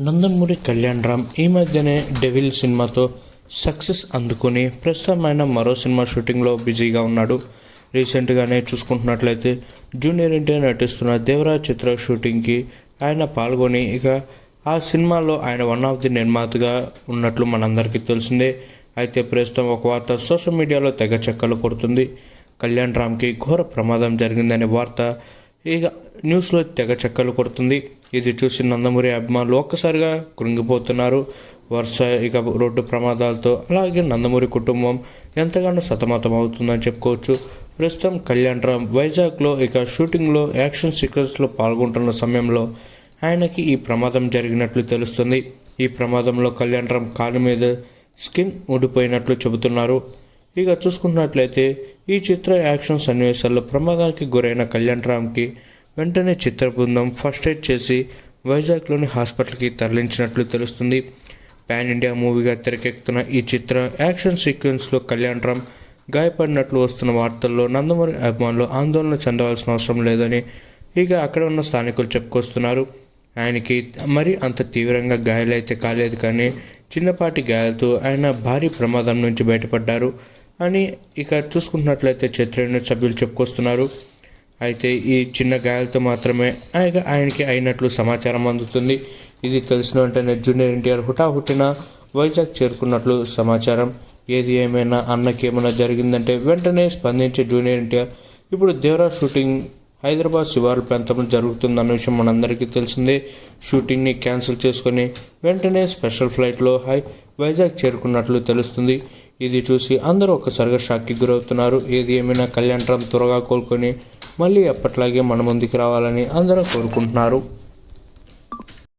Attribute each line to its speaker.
Speaker 1: నందమూరి కళ్యాణ్ రామ్ ఈ మధ్యనే డెవిల్ సినిమాతో సక్సెస్ అందుకుని ప్రస్తుతం ఆయన మరో సినిమా షూటింగ్లో బిజీగా ఉన్నాడు. రీసెంట్గానే చూసుకుంటున్నట్లయితే జూనియర్ ఎన్టీఆర్ నటిస్తున్న దేవరాజ్ చిత్ర షూటింగ్కి ఆయన పాల్గొని ఇక ఆ సినిమాలో ఆయన వన్ ఆఫ్ ది నిర్మాతగా ఉన్నట్లు మనందరికీ తెలిసిందే. అయితే ప్రస్తుతం ఒక వార్త సోషల్ మీడియాలో తెగ చెక్కలు కొడుతుంది. కళ్యాణ్ రామ్కి ఘోర ప్రమాదం జరిగిందనే వార్త ఇక న్యూస్లో తెగ చెక్కలు కొడుతుంది. ఇది చూసి నందమూరి అభిమానులు ఒక్కసారిగా కృంగిపోతున్నారు. వరుస ఇక రోడ్డు ప్రమాదాలతో అలాగే నందమూరి కుటుంబం ఎంతగానో సతమతం అవుతుందని చెప్పుకోవచ్చు. ప్రస్తుతం కళ్యాణ్ రామ్ వైజాగ్లో ఇక షూటింగ్లో యాక్షన్ సీక్వెన్స్లో పాల్గొంటున్న సమయంలో ఆయనకి ఈ ప్రమాదం జరిగినట్లు తెలుస్తుంది. ఈ ప్రమాదంలో కళ్యాణ్ రామ్ కాలు మీద స్కిన్ ఊడిపోయినట్లు చెబుతున్నారు. ఇక చూసుకున్నట్లయితే ఈ చిత్ర యాక్షన్ సన్నివేశాల్లో ప్రమాదానికి గురైన కళ్యాణ్ రామ్కి వెంటనే చిత్ర బృందం ఫస్ట్ ఎయిడ్ చేసి వైజాగ్లోని హాస్పిటల్కి తరలించినట్లు తెలుస్తుంది. పాన్ ఇండియా మూవీగా తెరకెక్కుతున్న ఈ చిత్ర యాక్షన్ సీక్వెన్స్లో కళ్యాణ్ రామ్ గాయపడినట్లు వస్తున్న వార్తల్లో నందమూరి అభిమానులు ఆందోళన చెందవలసిన అవసరం లేదని ఇక అక్కడ ఉన్న స్థానికులు చెప్పుకొస్తున్నారు. ఆయనకి మరి అంత తీవ్రంగా గాయాలైతే కాలేదు కానీ చిన్నపాటి గాయాలతో ఆయన భారీ ప్రమాదం నుంచి బయటపడ్డారు. అని ఇక చూసుకుంటున్నట్లయితే చిత్ర సభ్యులు చెప్పుకొస్తున్నారు. అయితే ఈ చిన్న గాయాలతో మాత్రమే ఆయన ఆయనకి అయినట్లు సమాచారం అందుతుంది. ఇది తెలిసిన వెంటనే జూనియర్ ఎన్టీఆర్ హుటాహుటిన వైజాగ్ చేరుకున్నట్లు సమాచారం. ఏది ఏమైనా అన్నకి ఏమైనా జరిగిందంటే వెంటనే స్పందించే జూనియర్ ఎన్టీఆర్ ఇప్పుడు దేవరా షూటింగ్ హైదరాబాద్ శివారు ప్రాంతంలో జరుగుతుందన్న విషయం మనందరికీ తెలిసిందే. షూటింగ్ని క్యాన్సిల్ చేసుకొని వెంటనే స్పెషల్ ఫ్లైట్లో హై వైజాగ్ చేరుకున్నట్లు తెలుస్తుంది. ఇది చూసి అందరూ ఒక్కసారిగా షాక్కి గురవుతున్నారు. ఏది ఏమైనా కళ్యాణ్ రామ్ త్వరగా కోలుకొని మళ్ళీ ఎప్పట్లాగే మన ముందుకు రావాలని అందరూ కోరుకుంటున్నారు.